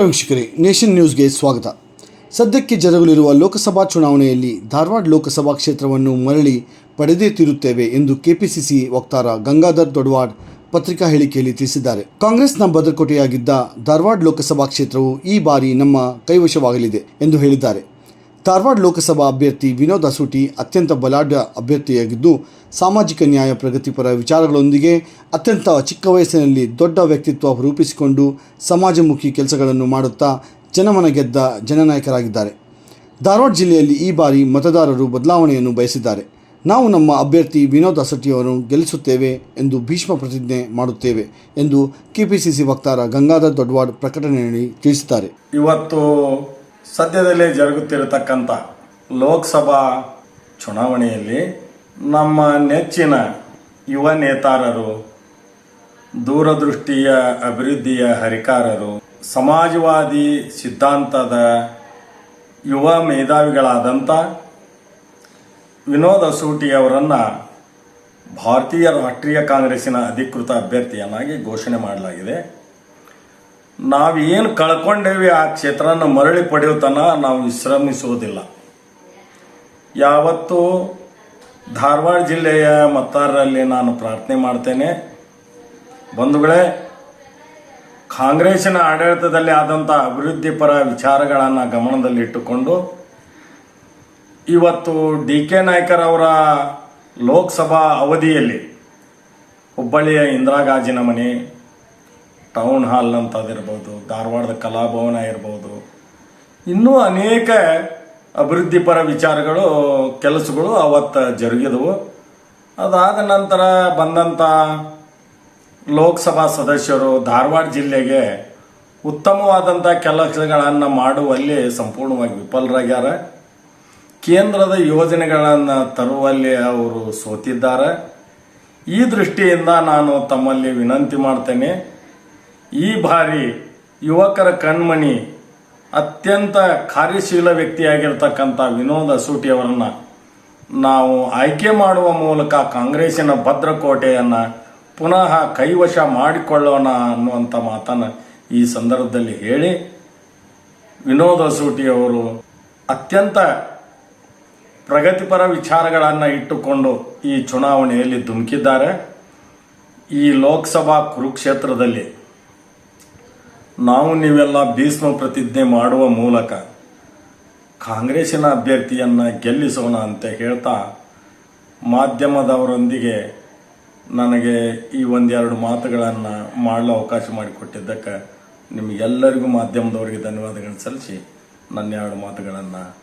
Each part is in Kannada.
ನಮಸ್ಕಾರ ವೀಕ್ಷಕರೇ, ನೇಷನ್ ನ್ಯೂಸ್ಗೆ ಸ್ವಾಗತ. ಸದ್ಯಕ್ಕೆ ಜರುಗಲಿರುವ ಲೋಕಸಭಾ ಚುನಾವಣೆಯಲ್ಲಿ ಧಾರವಾಡ ಲೋಕಸಭಾ ಕ್ಷೇತ್ರವನ್ನು ಮರಳಿ ಪಡೆದೇ ತೀರುತ್ತೇವೆ ಎಂದು ಕೆಪಿಸಿಸಿ ವಕ್ತಾರ ಗಂಗಾಧರ್ ದೊಡ್ವಾಡ್ ಪತ್ರಿಕಾ ಹೇಳಿಕೆಯಲ್ಲಿ ತಿಳಿಸಿದ್ದಾರೆ. ಕಾಂಗ್ರೆಸ್ನ ಭದ್ರಕೋಟೆಯಾಗಿದ್ದ ಧಾರವಾಡ ಲೋಕಸಭಾ ಕ್ಷೇತ್ರವು ಈ ಬಾರಿ ನಮ್ಮ ಕೈವಶವಾಗಲಿದೆ ಎಂದು ಹೇಳಿದ್ದಾರೆ. ಧಾರವಾಡ ಲೋಕಸಭಾ ಅಭ್ಯರ್ಥಿ ವಿನೋದ್ ಅಸೂಟಿ ಅತ್ಯಂತ ಬಲಾಢ್ಯ ಅಭ್ಯರ್ಥಿಯಾಗಿದ್ದು, ಸಾಮಾಜಿಕ ನ್ಯಾಯ ಪ್ರಗತಿಪರ ವಿಚಾರಗಳೊಂದಿಗೆ ಅತ್ಯಂತ ಚಿಕ್ಕ ವಯಸ್ಸಿನಲ್ಲಿ ದೊಡ್ಡ ವ್ಯಕ್ತಿತ್ವ ರೂಪಿಸಿಕೊಂಡು ಸಮಾಜಮುಖಿ ಕೆಲಸಗಳನ್ನು ಮಾಡುತ್ತಾ ಜನಮನ ಗೆದ್ದ ಜನನಾಯಕರಾಗಿದ್ದಾರೆ. ಧಾರವಾಡ ಜಿಲ್ಲೆಯಲ್ಲಿ ಈ ಬಾರಿ ಮತದಾರರು ಬದಲಾವಣೆಯನ್ನು ಬಯಸಿದ್ದಾರೆ. ನಾವು ನಮ್ಮ ಅಭ್ಯರ್ಥಿ ವಿನೋದ್ ಅಸಟಿಯವರನ್ನು ಗೆಲ್ಲಿಸುತ್ತೇವೆ ಎಂದು ಭೀಷ್ಮ ಪ್ರತಿಜ್ಞೆ ಮಾಡುತ್ತೇವೆ ಎಂದು ಕೆಪಿಸಿಸಿ ವಕ್ತಾರ ಗಂಗಾಧರ್ ದೊಡ್ವಾಡ್ ಪ್ರಕಟಣೆಯಲ್ಲಿ ತಿಳಿಸಿದ್ದಾರೆ. ಇವತ್ತು ಸದ್ಯದಲ್ಲೇ ಜರುಗುತ್ತಿರತಕ್ಕಂಥ ಲೋಕಸಭಾ ಚುನಾವಣೆಯಲ್ಲಿ ನಮ್ಮ ನೆಚ್ಚಿನ ಯುವ ನೇತಾರರು, ದೂರದೃಷ್ಟಿಯ ಅಭಿವೃದ್ಧಿಯ ಹರಿಕಾರರು, ಸಮಾಜವಾದಿ ಸಿದ್ಧಾಂತದ ಯುವ ಮೇಧಾವಿಗಳಾದಂಥ ವಿನೋದ ಅಸೂಟಿಯವರನ್ನು ಭಾರತೀಯ ರಾಷ್ಟ್ರೀಯ ಕಾಂಗ್ರೆಸ್ಸಿನ ಅಧಿಕೃತ ಅಭ್ಯರ್ಥಿಯನ್ನಾಗಿ ಘೋಷಣೆ ಮಾಡಲಾಗಿದೆ. ನಾವೇನು ಕಳ್ಕೊಂಡೇವಿ ಆ ಕ್ಷೇತ್ರನ ಮರಳಿ ಪಡೆಯುತ್ತನ ತನ ನಾವು ವಿಶ್ರಮಿಸುವುದಿಲ್ಲ. ಯಾವತ್ತೂ ಧಾರವಾಡ ಜಿಲ್ಲೆಯ ಮತ್ತಾರರಲ್ಲಿ ನಾನು ಪ್ರಾರ್ಥನೆ ಮಾಡ್ತೇನೆ. ಬಂಧುಗಳೇ, ಕಾಂಗ್ರೆಸ್ಸಿನ ಆಡಳಿತದಲ್ಲಿ ಆದಂಥ ಅಭಿವೃದ್ಧಿಪರ ವಿಚಾರಗಳನ್ನು ಗಮನದಲ್ಲಿಟ್ಟುಕೊಂಡು ಇವತ್ತು ಡಿ ಕೆ ನಾಯ್ಕರ್ ಅವರ ಲೋಕಸಭಾ ಅವಧಿಯಲ್ಲಿ ಹುಬ್ಬಳ್ಳಿಯ ಇಂದಿರಾ ಗಾಜಿನ ಮನೆ ಟೌನ್ ಹಾಲ್ ಅಂತದಿರ್ಬೋದು ಧಾರವಾಡದ ಕಲಾಭವನ ಇರ್ಬೋದು. ಇನ್ನೂ ಅನೇಕ ಅಭಿವೃದ್ಧಿಪರ ವಿಚಾರಗಳು, ಕೆಲಸಗಳು ಅವತ್ತು ಜರುಗಿದವು. ಅದಾದ ನಂತರ ಬಂದಂಥ ಲೋಕಸಭಾ ಸದಸ್ಯರು ಧಾರವಾಡ ಜಿಲ್ಲೆಗೆ ಉತ್ತಮವಾದಂಥ ಕೆಲಸಗಳನ್ನು ಮಾಡುವಲ್ಲಿ ಸಂಪೂರ್ಣವಾಗಿ ವಿಫಲರಾಗ್ಯಾರ. ಕೇಂದ್ರದ ಯೋಜನೆಗಳನ್ನು ತರುವಲ್ಲಿ ಅವರು ಸೋತಿದ್ದಾರೆ. ಈ ದೃಷ್ಟಿಯಿಂದ ನಾನು ತಮ್ಮಲ್ಲಿ ವಿನಂತಿ ಮಾಡ್ತೇನೆ. ಈ ಬಾರಿ ಯುವಕರ ಕಣ್ಮಣಿ ಅತ್ಯಂತ ಕಾರ್ಯಶೀಲ ವ್ಯಕ್ತಿಯಾಗಿರ್ತಕ್ಕಂಥ ವಿನೋದ್ ಸೂಟಿಯವರನ್ನು ನಾವು ಆಯ್ಕೆ ಮಾಡುವ ಮೂಲಕ ಕಾಂಗ್ರೆಸ್ಸಿನ ಭದ್ರಕೋಟೆಯನ್ನು ಪುನಃ ಕೈವಶ ಮಾಡಿಕೊಳ್ಳೋಣ ಅನ್ನುವಂಥ ಮಾತನ್ನು ಈ ಸಂದರ್ಭದಲ್ಲಿ ಹೇಳಿ ವಿನೋದ್ ಅಸೂಟಿ ಅವರು ಅತ್ಯಂತ ಪ್ರಗತಿಪರ ವಿಚಾರಗಳನ್ನು ಇಟ್ಟುಕೊಂಡು ಈ ಚುನಾವಣೆಯಲ್ಲಿ ಧುಮುಕಿದ್ದಾರೆ. ಈ ಲೋಕಸಭಾ ಕುರುಕ್ಷೇತ್ರದಲ್ಲಿ ನಾವು ನೀವೆಲ್ಲ ಭೀಷ್ಮ ಪ್ರತಿಜ್ಞೆ ಮಾಡುವ ಮೂಲಕ ಕಾಂಗ್ರೆಸ್ಸಿನ ಅಭ್ಯರ್ಥಿಯನ್ನು ಗೆಲ್ಲಿಸೋಣ ಅಂತ ಹೇಳ್ತಾ ಮಾಧ್ಯಮದವರೊಂದಿಗೆ ನನಗೆ ಈ ಒಂದೆರಡು ಮಾತುಗಳನ್ನು ಮಾಡಲು ಅವಕಾಶ ಮಾಡಿಕೊಟ್ಟಿದ್ದಕ್ಕೆ ನಿಮಗೆಲ್ಲರಿಗೂ ಮಾಧ್ಯಮದವರಿಗೆ ಧನ್ಯವಾದಗಳನ್ನು ಸಲ್ಲಿಸಿ ನನ್ನ ಎರಡು ಮಾತುಗಳನ್ನು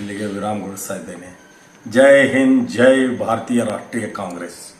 ಇಲ್ಲಿಗೆ ವಿರಾಮಗೊಳಿಸ್ತಾ ಇದ್ದೇನೆ. ಜೈ ಹಿಂದ್, ಜೈ ಭಾರತೀಯ ರಾಷ್ಟ್ರೀಯ ಕಾಂಗ್ರೆಸ್.